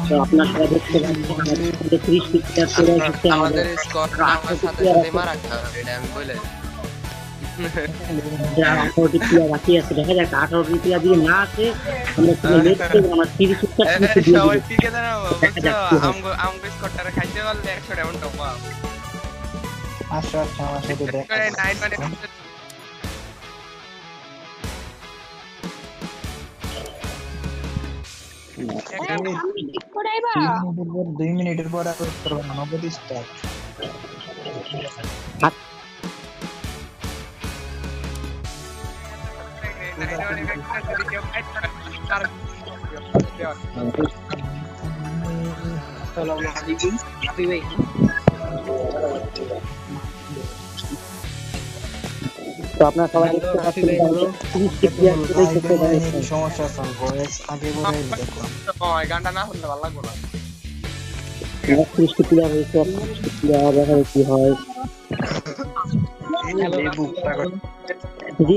তো আপনার দেখতে পাচ্ছেন ত্রিশ আমাদের আমার আঠারোটি প্লেয়ার বাকি আছে দেখা যাক আঠারোটি প্লেয়ার না আছে আমরা তিরিশ উত্তর এ, তিরিশে দিয়ে সবাই দেবো। পিকে দাঁড়াবো দেখা যাক হয়। আসো আসো আমার সাথে দেখা মানে তিন মিনিটের পর দুই মিনিটের পর আর করব না নগদ স্টার্ট তো আপনারা সবাই সমস্যা আছে ভয়েস আগে বলে দেখো গানটা না শুনলে ভালো লাগবো না। সৃষ্টি প্লেয়ার হয়েছে সৃষ্টি প্লেয়ার দেখা কি হয় জি।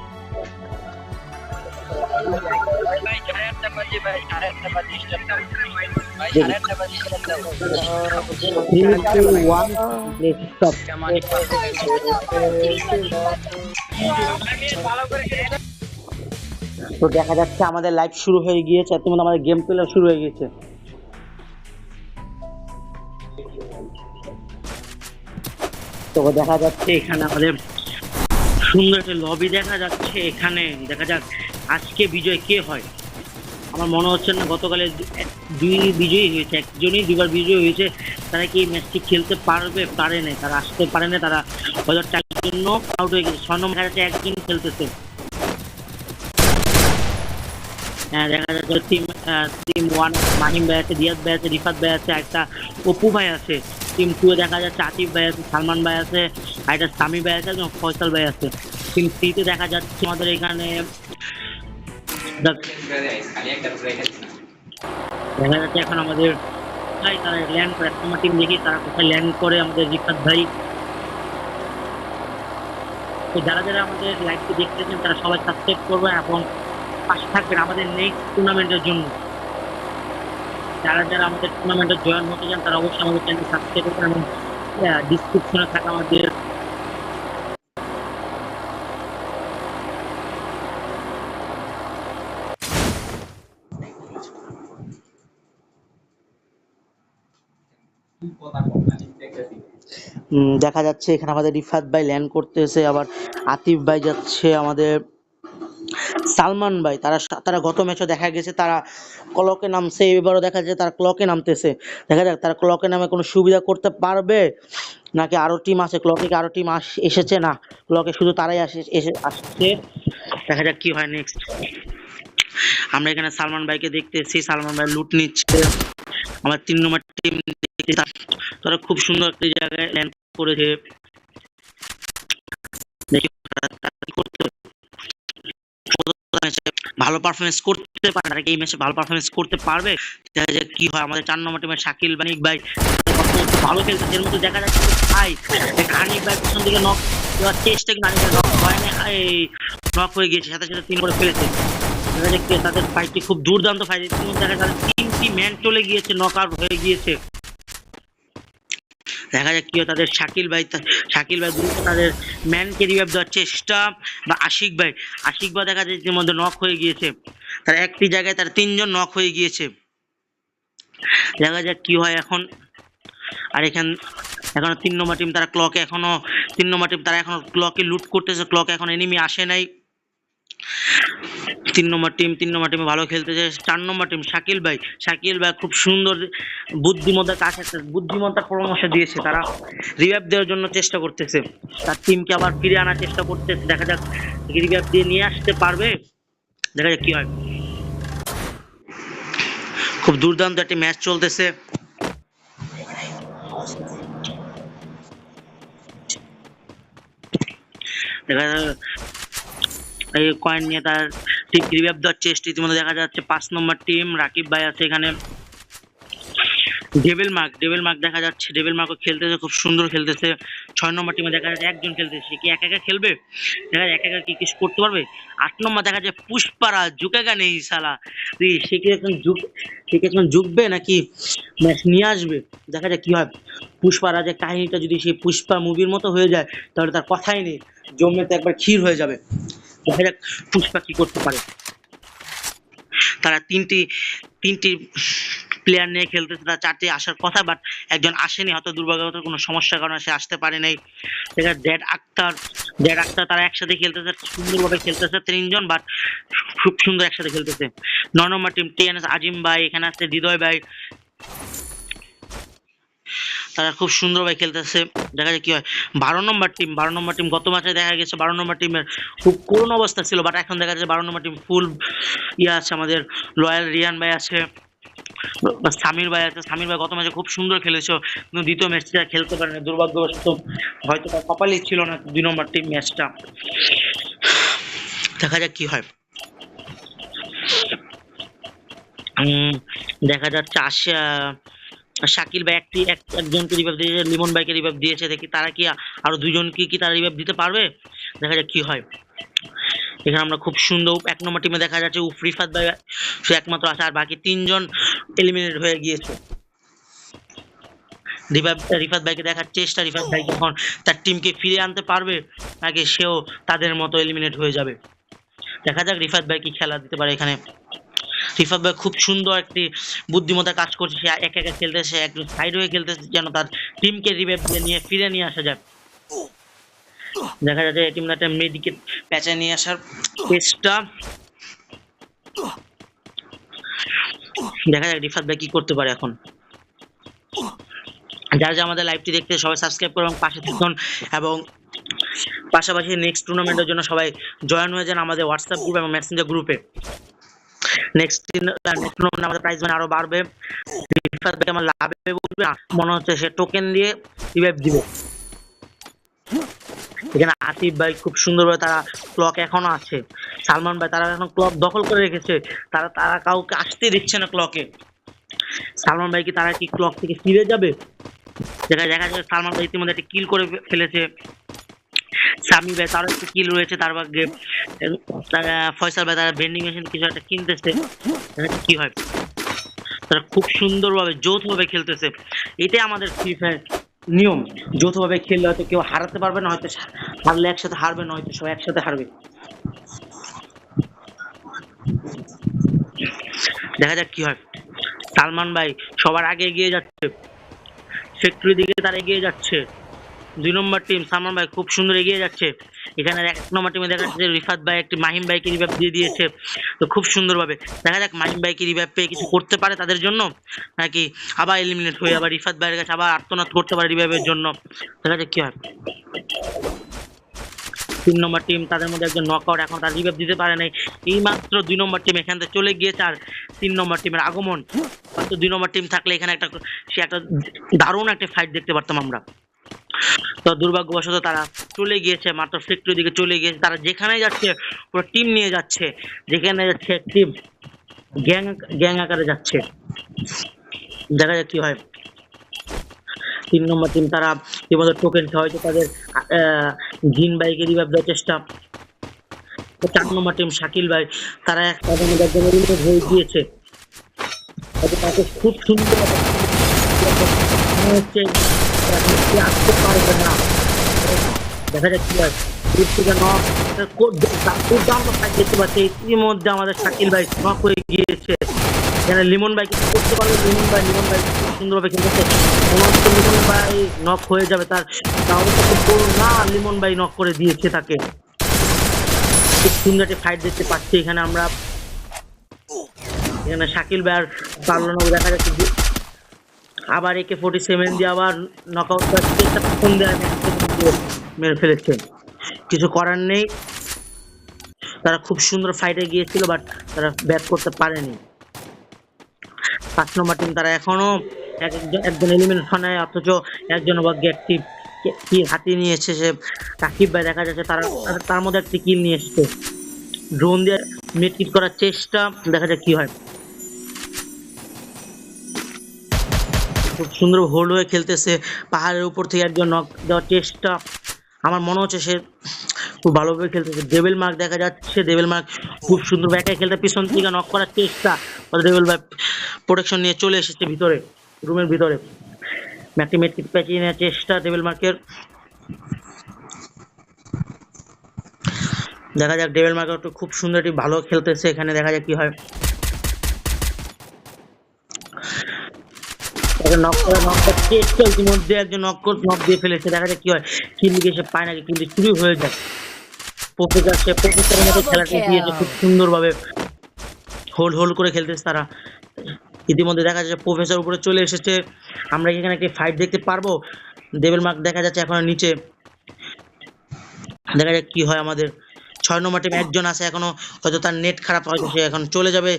তো দেখা যাচ্ছে আমাদের লাইভ শুরু হয়ে গিয়েছে মধ্যে আমাদের গেম প্লে শুরু হয়ে গিয়েছে। তো দেখা যাচ্ছে এখানে আমাদের সুন্দর একটা লবি দেখা যাচ্ছে এখানে, দেখা যাক। আজকে বিজয় কে হয়? আমার মনে হচ্ছে না, গতকালে দুই বিজয়ী হয়েছে, একজনই দুবার বিজয়ী হয়েছে, তারা কি ম্যাচটি খেলতে পারবে? পারে না তারা আসতে পারে না তারা হয়তো টাইমের জন্য আউট হয়ে গেছে। ছয় নম্বর একজন খেলতেছে। হ্যাঁ দেখা যাচ্ছে টিম টিম ওয়ান মাহিম ভাই আছে, রিয়াদ ভাই আছে, রিফাত ভাই আছে, একটা অপু ভাই আছে। টিম টু এ দেখা যাচ্ছে, আতিফ ভাই আছে, সালমান ভাই আছে, আর একটা সামি ভাই আছে এবং ফয়সাল ভাই আছে। টিম থ্রিতে দেখা যাচ্ছে আমাদের এখানে দেখ- যাচ্ছে এখন আমাদের তারা ল্যান্ড করে, একটা টিম দেখি তারা কোথায় ল্যান্ড করে আমাদের রিফাত ভাই। যারা যারা আমাদের লাইভটি দেখতেছেন, তারা সবাই সাবস্ক্রাইব করবেন এবং পাশে থাকবেন আমাদের নেক্সট টুর্নামেন্টের জন্য। যারা যারা আমাদের টুর্নামেন্টে জয়েন হতে চান, তারা অবশ্যই আমাদের চ্যানেল সাবস্ক্রাইব করবেন এবং ডিসক্রিপশনে থাকা আমাদের দেখা যাচ্ছে এখানে আমাদের রিফাত ভাই ল্যান্ড করতেছে, আবার আতিফ ভাই যাচ্ছে আমাদের সালমান ভাই, তারা তারা গত ম্যাচে দেখা গেছে, তারা ক্লকে নামছে, এবারও দেখা যাচ্ছে তারা ক্লকে নামতেছে। দেখা যাক, তারা ক্লকে নামে কোনো সুবিধা করতে পারবে? নাকি আরও টিম আছে ক্লকে কি আরও টিম এসেছে? না ক্লকে শুধু তারাই আসে, এসে, আসছে। দেখা যাক কি হয় নেক্সট আমরা এখানে সালমান ভাইকে দেখতেছি, সালমান ভাই লুট নিচ্ছে। আমার তিন নম্বর টিম তারা খুব সুন্দর একটা জায়গায় ল্যান্ড করেছে। ভালো পারফরমেন্স করতে পারে, তারা এই ম্যাচে ভালো পারফরমেন্স করতে পারবে? যাক কি হয়। আমাদের চার নম্বর টিমের শাকিল বানিক ভাই ভালো খেলছে। এর মধ্যে দেখা যাচ্ছে ভাই আনিক ভাই পিছন দিকে নক দেওয়ার চেষ্টা কিন্তু আনিক নক হয় না এই নক হয়ে গিয়েছে। সাথে সাথে তিন করে ফেলেছে। দেখা যাচ্ছে তাদের ফাইটটি খুব দুর্দান্ত ফাইট দেখা যাচ্ছে তাদের তিনটি ম্যান চলে গিয়েছে নক আউট হয়ে গিয়েছে। দেখা যাক কি হয়, তাদের শাকিল ভাই শাকিল ভাই দ্রুত তাদের ম্যানকে রিভাইভ দেওয়ার চেষ্টা বা আশিক ভাই। আশিক ভাই দেখা যায় ইতিমধ্যে নক হয়ে গিয়েছে। তার একটি জায়গায় তার তিনজন নক হয়ে গিয়েছে। দেখা যাক কি হয় এখন। আর এখান এখনও তিন নম্বর টিম তারা ক্লকে এখনও তিন নম্বর টিম তারা এখনও ক্লকে লুট করতেছে ক্লকে এখন এনিমি আসে নাই। তিন নম্বর টিম তিন নম্বর টিমে ভালো খেলতেছে চার নম্বর টিম শাকিল ভাই। শাকিল ভাই খুব সুন্দর বুদ্ধিমত্তার কাজ একটা বুদ্ধিমত্তার পরামর্শ দিয়েছে তারা। রিভাইভ দেওয়ার জন্য চেষ্টা করতেছে। তার টিমকে আবার ফিরে আনার চেষ্টা করতেছে। দেখা যাক রিভাইভ দিয়ে নিয়ে আসতে পারবে। দেখা যাক কি হয়। খুব দুর্দান্ত একটি ম্যাচ চলতেছে। দেখা যাক এই কয়েন নিয়ে তার ঠিক রিভাইভ দেওয়ার চেষ্টা ইতিমধ্যে দেখা যাচ্ছে। পাঁচ নম্বর টিম রাকিব ভাই আছে এখানে। ডেভিল মার্ক ডেভিল মার্ক দেখা যাচ্ছে। ডেভিল মার্কও খেলতেছে, খুব সুন্দর খেলতেছে। ছয় নম্বর টিমে দেখা যাচ্ছে একজন খেলতেছে। সে কি একা একা খেলবে? দেখা যায় এক একা কি কিছু করতে পারবে? আট নম্বর দেখা যায় পুষ্পারা, ঝুঁকেগা নেই সালা সে কি এখন ঝুঁক, সে কি এখন ঝুঁকবে নাকি? ম্যাচ নিয়ে আসবে। দেখা যায় কি হয়। পুষ্পারা যে কাহিনীটা যদি সেই পুষ্পা মুভির মতো হয়ে যায়, তাহলে তার কথাই নেই। জমে তো একবার ক্ষীর হয়ে যাবে। দেখা যাক পুষ্পা কি করতে পারে। তারা তিনটি তিনটি প্লেয়ার নিয়ে খেলতেছে, তারা চারটি আসার কথা বাট একজন আসেনি, হয়তো দুর্ভাগ্যবত কোনো সমস্যার কারণে সে আসতে পারে নাই। সেখানে ড্যাড আক্তার ড্যাড আক্তার তারা একসাথে খেলতেছে, সুন্দরভাবে খেলতেছে তিনজন বাট খুব সুন্দর একসাথে খেলতেছে। নয় নম্বর টিম টিএনএস আজিম ভাই, এখানে আছে হৃদয় ভাই। তারা খুব সুন্দরভাবে খেলতেছে। দেখা যায় কি হয়। বারো নম্বর টিম বারো নম্বর টিম গত ম্যাচে দেখা গেছে বারো নম্বর টিমের খুব করুণ অবস্থা ছিল বাট এখন দেখা যাচ্ছে বারো নম্বর টিম ফুল ইয়ে আছে, আমাদের রয়্যাল রিয়ান ভাই আছে, সামির ভাই আছে। সামির ভাই গত ম্যাচে খুব সুন্দর খেলেছে, কিন্তু দ্বিতীয় ম্যাচটা খেলতে পারেনি। দুর্ভাগ্যবশত হয়তো তার কপালই ছিল না দুই নম্বর টিম ম্যাচটা দেখা যাক কি হয়। দেখা যাচ্ছে আশা শাকিল ভাই একটি এক, একজনকে রিভাইভ দিয়েছে লিমন ভাইকে রিভাইভ দিয়েছে, দেখি তারা কি আরও দুজনকে কি তারা রিভাইভ দিতে পারবে? দেখা যাক কি হয়। এখানে আমরা খুব সুন্দর, এক নম্বর টিমে দেখা যাচ্ছে উফ, রিফাত ভাই সে একমাত্র আছে, আর বাকি তিনজন এলিমিনেট হয়ে গিয়েছে। রিফাত ভাইকে দেখার চেষ্টা, রিফাত ভাই যখন তার টিমকে ফিরে আনতে পারবে নাকি সেও তাদের মতো এলিমিনেট হয়ে যাবে। দেখা যাক রিফাত ভাই কি খেলা দিতে পারে এখানে। রিফাত ভাই খুব সুন্দর একটি বুদ্ধিমত্তার কাজ করছে, সে একা একা খেলতেছে একজন সাইড হয়ে খেলতেছে যেন তার টিমকে রিভাইভ দিয়ে নিয়ে ফিরে নিয়ে আসা যায়। দেখা যাচ্ছে এই টিমটা মেডিকেট প্যাচে নিয়ে আসার চেষ্টা। দেখা যাক রিফাত ভাই কি করতে পারে এখন। যারা যারা আমাদের লাইভটি দেখতে সবাই সাবস্ক্রাইব করুন পাশে থাকুন এবং পাশাপাশি নেক্সট টুর্নামেন্টের জন্য সবাই জয়েন হয়ে যান আমাদের হোয়াটসঅ্যাপ গ্রুপ এবং মেসেঞ্জার গ্রুপে নেক্সট টুর্নামেন্ট আমাদের প্রাইস মানে আরও বাড়বে। আমার লাভে বলবে। মনে হচ্ছে সে টোকেন দিয়ে রিভাইভ দিবে। এখানে আতিফ ভাই খুব সুন্দরভাবে তারা ক্লক এখনও আছে। সালমান ভাই, তারা এখন ক্লক দখল করে রেখেছে। তারা তারা কাউকে আসতে দিচ্ছে না ক্লকে সালমান ভাই কি তারা কি ক্লক থেকে ফিরে যাবে? দেখা দেখা যাচ্ছে সালমান ভাই ইতিমধ্যে একটা কিল করে ফেলেছে। সামি ভাই তারও একটা কিল রয়েছে, তার ভাগ্যে। তারা ফয়সাল ভাই তারা ভেন্ডিং মেশিন কিছু একটা কিনতেছে। কি হয়। তারা খুব সুন্দরভাবে যৌথভাবে খেলতেছে। এটাই আমাদের ফ্রি ফায়ার নিয়ম। যৌথভাবে খেললে হয়তো কেউ হারাতে পারবে না, হয়তো হারলে একসাথে হারবে না, হয়তো সবাই একসাথে হারবে। দেখা যাক কি হয়। সালমান ভাই সবার আগে এগিয়ে যাচ্ছে। ফ্যাক্টরি দিকে তারা এগিয়ে যাচ্ছে। দুই নম্বর টিম সালমান ভাই খুব সুন্দর এগিয়ে যাচ্ছে। এখানে এক নম্বর টিমে দেখা যাচ্ছে রিফাত ভাই একটি মাহিম ভাইকে রিভাইভ দিয়ে দিয়েছে। তো খুব সুন্দরভাবে দেখা যাক মাহিম ভাইকে রিভাইভ পেয়ে কিছু করতে পারে তাদের জন্য, নাকি আবার এলিমিনেট হয়ে আবার রিফাত ভাইয়ের কাছে আবার আর্তনাদ করতে পারে রিভাইভের জন্য। দেখা যাক কি হয়। তিন নম্বর টিম তাদের মধ্যে একজন নকআউট এখন তার রিভাইভ দিতে পারে নাই। এই মাত্র দুই নম্বর টিম এখান থেকে চলে গিয়েছে আর তিন নম্বর টিমের আগমন। হয়তো দুই নম্বর টিম থাকলে এখানে একটা, সে একটা দারুণ একটা ফাইট দেখতে পারতাম আমরা। তো দুর্ভাগ্যবশত তারা চলে গিয়েছে মাত্র ফ্যাক্টরি দিকে চলে গিয়েছে। তারা যেখানে যাচ্ছে পুরো টিম নিয়ে যাচ্ছে। যেখানে যাচ্ছে টিম গ্যাং গ্যাং আকারে যাচ্ছে। দেখা যাক কি হয়। তিন নম্বর টিম তারা এবার টোকেন হয়তো তাদের আহ, জিন বাইকে রিভাইভ দেওয়ার চেষ্টা। চার নম্বর টিম শাকিল ভাই তারা এক তাদের মধ্যে হয়ে গিয়েছে। তাকে খুব সুন্দর হচ্ছে এখন আসতে পারবে না দেখা যাক দূর থেকে নক দুর্দান্ত ফাইট দেখতে পাচ্ছি ইতিমধ্যে আমাদের শাকিল ভাই নক হয়ে গিয়েছে এখানে লিমন ভাই কিছু করতে পারবে লিমন ভাই লিমন ভাই সুন্দরভাবে খেলতেছে লিমন ভাই নক হয়ে যাবে তার বড় না লিমন ভাই নক করে দিয়েছে তাকে খুব সুন্দর একটি ফাইট দেখতে পাচ্ছি এখানে আমরা এখানে শাকিল ভাই আর দেখা যাচ্ছে আবার একে ফোর্টি সেভেন দিয়ে আবার নক আউট ফোন মেরে ফেলেছে। কিছু করার নেই। তারা খুব সুন্দর ফাইটে গিয়েছিল বাট তারা ব্যাট করতে পারেনি। পাঁচ নম্বর টিম তারা এখনও এক একজন একজন এলিমিনেশনে অথচ একজন ভাগ্যে একটি কি হাতিয়ে নিয়ে এসেছে সাকিব ভাই, দেখা যাচ্ছে তারা তার- মধ্যে একটি কিল নিয়ে এসেছে। ড্রোন দিয়ে মিটকিট করার চেষ্টা, দেখা যাক কি হয়। খুব সুন্দর হোল্ড হয়ে খেলতেছে। পাহাড়ের উপর থেকে একজন নক দেওয়ার চেষ্টা। আমার মনে হচ্ছে সে খুব ভালোভাবে খেলতেছে। ডেভিল মার্ক দেখা যাচ্ছে। ডেভিল মার্ক খুব সুন্দর ব্যাকে খেলতে পিছন থেকে নক করার চেষ্টা। ডেভিল ভাই প্রোটেকশন নিয়ে চলে এসেছে ভিতরে রুমের ভিতরে। ম্যাকটি মেটকিট প্যাচিয়ে নেওয়ার চেষ্টা ডেভিল মার্কের দেখা যাক ডেভিল মার্কের খুব সুন্দর একটি ভালো খেলতেছে। এখানে দেখা যাক কি হয়। নক করে নক চেষ্টা ইতিমধ্যে একজন নক নক দিয়ে ফেলেছে দেখা যাক কি হয়। সে পায় কিন্তু হয়ে যায় প্রফেসর সে প্রফেসরের মতো খেলাটা দিয়েছে খুব সুন্দরভাবে হোল্ড হোল্ড করে খেলতেছে তারা। ইতিমধ্যে দেখা যাচ্ছে প্রফেসর উপরে চলে এসেছে। আমরা কি এখানে একটি ফাইট দেখতে পারব? ডেভিল মার্ক দেখা যাচ্ছে এখন নিচে। দেখা যাক কি হয় আমাদের। ছয় নম্বর টিম একজন আছে এখনও হয়তো তার নেট খারাপ হয়তো সে এখন চলে যাবে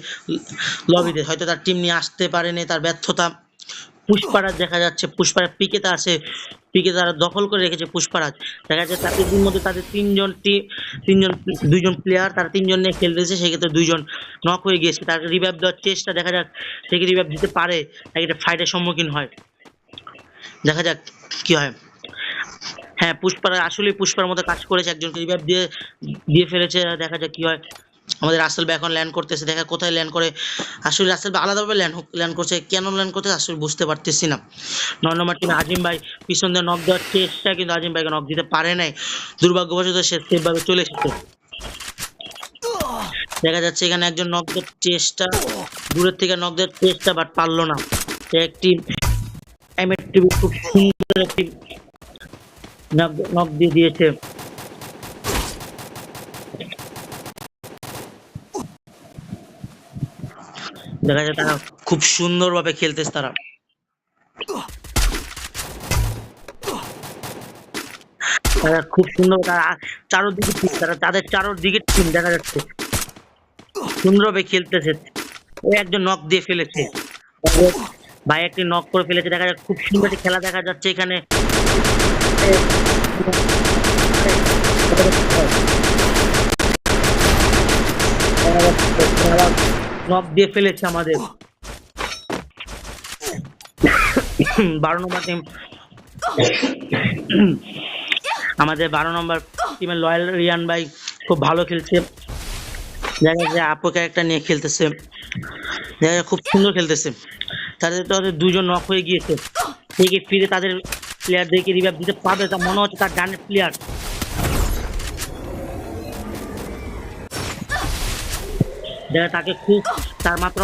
লবিতে হয়তো তার টিম নিয়ে আসতে পারেনি তার ব্যর্থতা। পুষ্পারাজ দেখা যাচ্ছে, পুষ্পারাজ পিকেতে আছে পিকে তারা দখল করে রেখেছে পুষ্পারাজ। দেখা যাচ্ছে তাদের মধ্যে তাদের তিনজন তিনজন দুইজন প্লেয়ার তারা তিনজন নিয়ে খেলতেছে, সেক্ষেত্রে দুইজন নক হয়ে গিয়েছে। তার রিভাইভ দেওয়ার চেষ্টা দেখা যাক সে কি রিভাইভ দিতে পারে, নাকি এটা ফাইটের সম্মুখীন হয়। দেখা যাক কি হয়। হ্যাঁ পুষ্পারা আসলে পুষ্পার মতো কাজ করেছে, একজনকে রিভাইভ দিয়ে দিয়ে ফেলেছে, দেখা যাক কি হয়। আমাদের রাসেল এখন ল্যান্ড করতেছে, দেখা কোথায় ল্যান্ড করে। আসলে রাসেল আলাদাভাবে ল্যান্ড ল্যান্ড করছে, কেন ল্যান্ড করতে আসলে বুঝতে পারতেছি না। নয় নম্বর টিমে আজিম ভাই পিছন দিয়ে নক দেওয়ার চেষ্টা, কিন্তু আজিম ভাইকে নক দিতে পারে নাই। দুর্ভাগ্যবশত সে সেভাবে চলে এসেছে। দেখা যাচ্ছে এখানে একজন নক দেওয়ার চেষ্টা, দূরের থেকে নক দেওয়ার চেষ্টা বাট পারল না। একটি খুব সুন্দর একটি নক দিয়ে দিয়েছে। দেখা যায় তারা খুব সুন্দরভাবে খেলতেছে তারা। তারা খুব সুন্দর তারা চারোদিকে team, তারা তাদের চারোদিকে টিম দেখা যাচ্ছে। সুন্দরভাবে খেলতেছে। ওই একজন নক দিয়ে ফেলেছে। ভাই একটি নক করে ফেলেছে দেখা যাচ্ছে খুব সুন্দর খেলা দেখা যাচ্ছে এখানে। নক দিয়ে ফেলেছে আমাদের। বারো নম্বর টিম আমাদের বারো নম্বর টিমের লয়াল রিয়ান ভাই খুব ভালো খেলছে। দেখা যাচ্ছে আপু ক্যারেক্টার নিয়ে খেলতেছে। দেখা খুব সুন্দর খেলতেছে। তাদের তো দুজন নক হয়ে গিয়েছে। ফিরে তাদের প্লেয়ারদেরকে রিভাইভ দিতে পারবে তা মনে হচ্ছে তার ডানের প্লেয়ার দেখা তাকে খুব তার মাত্র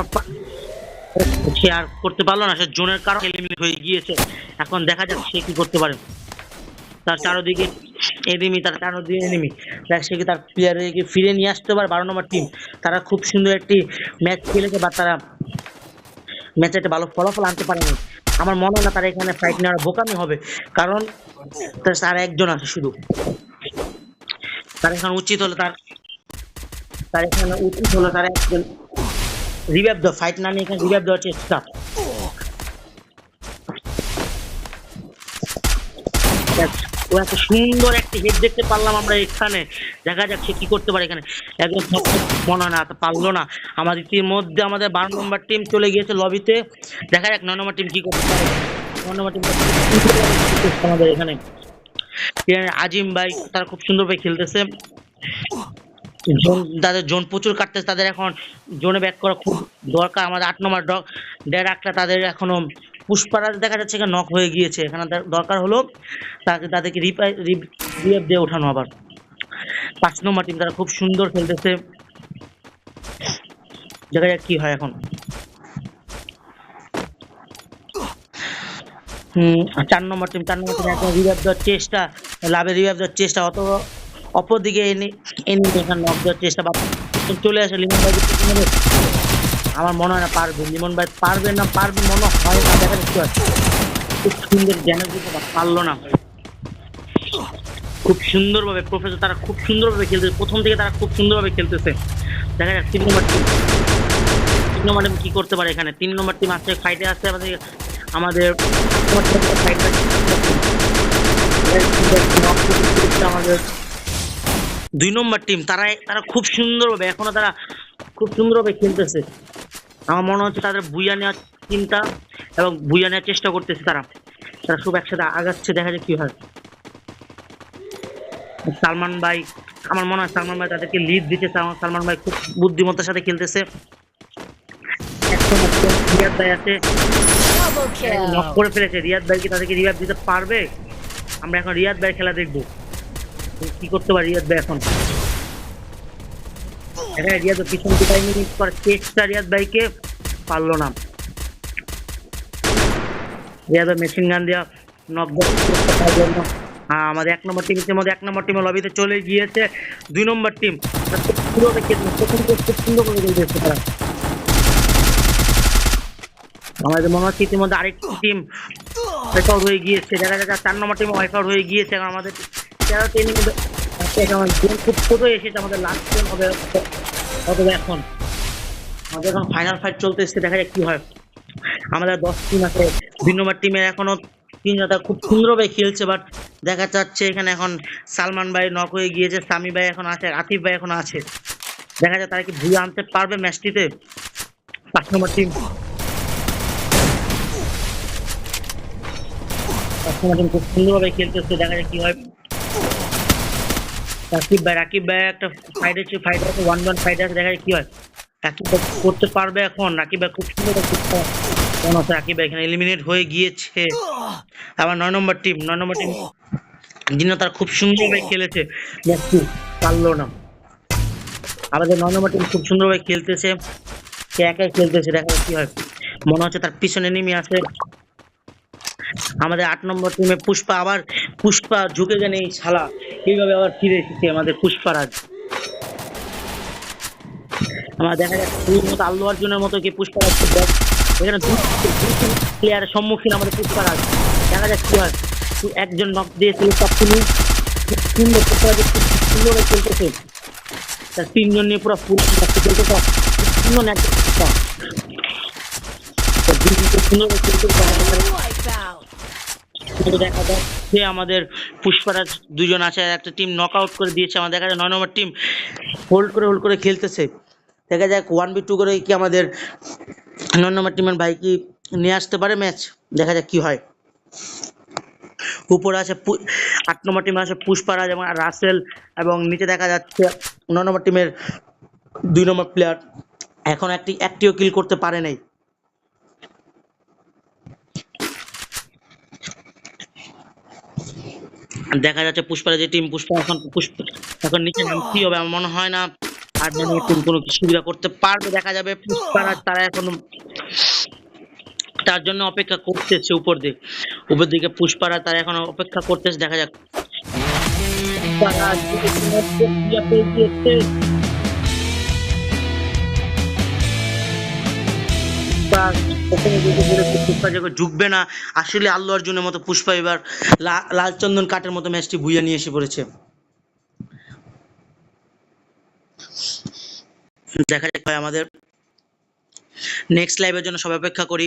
সে আর করতে পারল না, সে জোনের কারণে এলিমিনেট হয়ে গিয়েছে। এখন দেখা যাক সে কি করতে পারে। তার চারোদিকে এনিমি তার চারোদিকে এনিমি দেখ সে কি তার প্লেয়ারকে ফিরে নিয়ে আসতে পারে বারো নম্বর টিম তারা খুব সুন্দর একটি ম্যাচ খেলেছে বা তারা ম্যাচে একটা ভালো ফলাফল আনতে পারেনি। আমার মনে হয় না তারা এখানে ফাইট নেওয়ার বোকামি হবে, কারণ তার একজন আছে শুধু। তার এখন উচিত হলো তার তার এখানে উচিত হলো তার একজন রিভাইভ দেওয়া ফাইট না নিয়ে এখানে রিভাইভ দেওয়ার চেষ্টা ও এত সুন্দর একটি হেড দেখতে পারলাম আমরা এখানে। দেখা যাক সে কি করতে পারে এখানে। একদম মনে হয় না পারল না। আমাদের ইতিমধ্যে আমাদের বারো নম্বর টিম চলে গিয়েছে লবিতে দেখা যাক নয় নম্বর টিম কি করতে পারে। নয় নম্বর টিম আমাদের এখানে আজিম ভাই তারা খুব সুন্দরভাবে খেলতেছে। তাদের জোন প্রচুর কাটতেছে তাদের এখন জোনে ব্যাক করা খুব দরকার। আমাদের আট নম্বর ডগ ডেরাকটা তাদের এখনও পুষ্পারাজ দেখা যাচ্ছে এখানে নক হয়ে গিয়েছে। এখানে দরকার হলো তাকে তাদেরকে রিপাই রিভ দিয়ে ওঠানো আবার। পাঁচ নম্বর টিম তারা খুব সুন্দর খেলতেছে। দেখা যাক কি হয় এখন। চার নম্বর টিম চার নম্বর টিম এখন রিভাইভ দেওয়ার চেষ্টা লাভে রিভাইভ দেওয়ার চেষ্টা অত অপরদিকে চেষ্টা চলে আসে লিমন ভাই আমার মনে হয় না পারবে। লিমন ভাই পারবে না পারবে মনে হয় না, দেখা যাচ্ছে। খুব সুন্দর পারল না। খুব সুন্দরভাবে প্রফেসর তারা খুব সুন্দরভাবে খেলতেছে। প্রথম থেকে তারা খুব সুন্দরভাবে খেলতেছে। দেখা যাক তিন নম্বর টিম তিন নম্বর টিম কি করতে পারে এখানে? তিন নম্বর টিম আসছে ফাইটে আসছে আমাদের আমাদের আমাদের দুই নম্বর টিম তারা তারা খুব সুন্দরভাবে এখনও তারা খুব সুন্দরভাবে খেলতেছে। আমার মনে হচ্ছে তাদের বুইয়া নেওয়ার চিন্তা এবং বুইয়া নেওয়ার চেষ্টা করতেছে তারা। তারা সব একসাথে আগাচ্ছে দেখা যায় কি হয়। সালমান ভাই আমার মনে হয় সালমান ভাই তাদেরকে লিড দিচ্ছে সালমান- সালমান ভাই খুব বুদ্ধিমত্তার সাথে খেলতেছে। রিয়াদ ভাই আছে। করে ফেলেছে। রিয়াদ ভাই কি তাদেরকে রিয়াদ দিতে পারবে? আমরা এখন রিয়াদ ভাই খেলা দেখব। কি করতে পারে? রিয়াদ ভাই এখন। এখানে রিয়াদ পিছন রিয়াদ ভাইকে পারল না। রিয়াদ মেশিন গান করতে হ্যাঁ আমাদের এক নম্বর টিম ইতিমধ্যে এক নম্বর লবিতে চলে গিয়েছে। দুই নম্বর টিম প্রথম খুব সুন্দর করে খেলতেছে তারা। আমাদের মনে হচ্ছে ইতিমধ্যে আরেকটি টিম ওয়াইফ হয়ে গিয়েছে। দেখা যাচ্ছে চার নম্বর টিম ওয়াইফ হয়ে গিয়েছে। আমাদের তেরো ট্রেনিং খুব ছোট এসেছে আমাদের লাস্ট ট্রেন হবে অথবা এখন। আমাদের এখন ফাইনাল ফাইট চলতেছে দেখা যাক কি হয়। আমাদের দশ টিম আছে নম্বর টিমের এখনও তিনজনটা খুব সুন্দরভাবে খেলছে বাট দেখা যাচ্ছে এখানে এখন সালমান ভাই নক হয়ে গিয়েছে সামি ভাই এখন আছে, আতিফ ভাই এখন আছে। দেখা যায় তারা কি ভুলে আনতে পারবে ম্যাচটিতে পাঁচ নম্বর টিম পাঁচ নম্বর টিম খুব সুন্দরভাবে খেলতেছে দেখা যায় কি হয়। রাকিব ভাই রাকিব ভাই একটা ফাইট আছে ফাইট আছে ওয়ান ওয়ান ফাইট আছে দেখা কি হয়। রাকিব করতে পারবে এখন, রাকিব ভাই খুব সুন্দর মনে হচ্ছে রাকিব ভাই এখানে এলিমিনেট হয়ে গিয়েছে। আবার নয় নম্বর টিম নয় নম্বর টিম যিনি তার খুব সুন্দরভাবে খেলেছে। ম্যাচটি পারল না। আমাদের নয় নম্বর টিম খুব সুন্দরভাবে খেলতেছে সে একাই খেলতেছে দেখা কি হয়। মনে হচ্ছে তার পিছনে নেমে আছে। আমাদের আট নম্বর টিমে পুষ্পা আবার, পুষ্পা ঝুঁকে গেলে এই ছালা এইভাবে আবার ফিরে এসেছে আমাদের পুষ্পারাজ আমার দেখা যাচ্ছে পুরীর মতো আল্লু অর্জুনের মতো কি পুষ্পারাজ এখানে প্লেয়ারের সম্মুখীন আমাদের পুষ্পারাজ দেখা যাচ্ছে হয়। একজন নক দিয়েছিল সব তিনি খুব সুন্দর পুষ্পারাজ খুব সুন্দর খেলতেছে। তার তিনজন নিয়ে পুরো খেলতেছে খুব সুন্দর ন্যাচ সুন্দর খেলতেছে তো দেখা যায় যাচ্ছে আমাদের পুষ্পারাজ দুজন আছে একটা টিম নক আউট করে দিয়েছে আমাদের। দেখা যায় নয় নম্বর টিম হোল্ড করে হোল্ড করে খেলতেছে। দেখা যাক ওয়ান বি টু করে কি আমাদের নয় নম্বর টিমের ভাই কি নিয়ে আসতে পারে ম্যাচ দেখা যাক কি হয়। উপরে আছে আট নম্বর টিমে আছে পুষ্পারাজ এবং রাসেল এবং নিচে দেখা যাচ্ছে নয় নম্বর টিমের দুই নম্বর প্লেয়ার এখন একটি, একটিও কিল করতে পারে নাই। দেখা যাচ্ছে পুষ্পার যে টিম পুষ্পা এখন, পুষ্প এখন নিচে নামতেই হবে আমার মনে হয় না। আর মানে টিম কোনো সুবিধা করতে পারবে, দেখা যাবে পুষ্পারা তারা এখন তার জন্য অপেক্ষা করতেছে উপর দিক। উপর দিকে পুষ্পারা তারা এখন অপেক্ষা করতেছে, দেখা যাক। পুষ্পা পুষ্পা যখন ঢুকবে না। আসলে আল্লু অর্জুনের মতো পুষ্পা এবার লালচন্দন কাঠের মতো ম্যাচটি বুইয়া নিয়ে এসে পড়েছে। দেখা যাক আমাদের। নেক্সট লাইভের জন্য সবাই অপেক্ষা করি।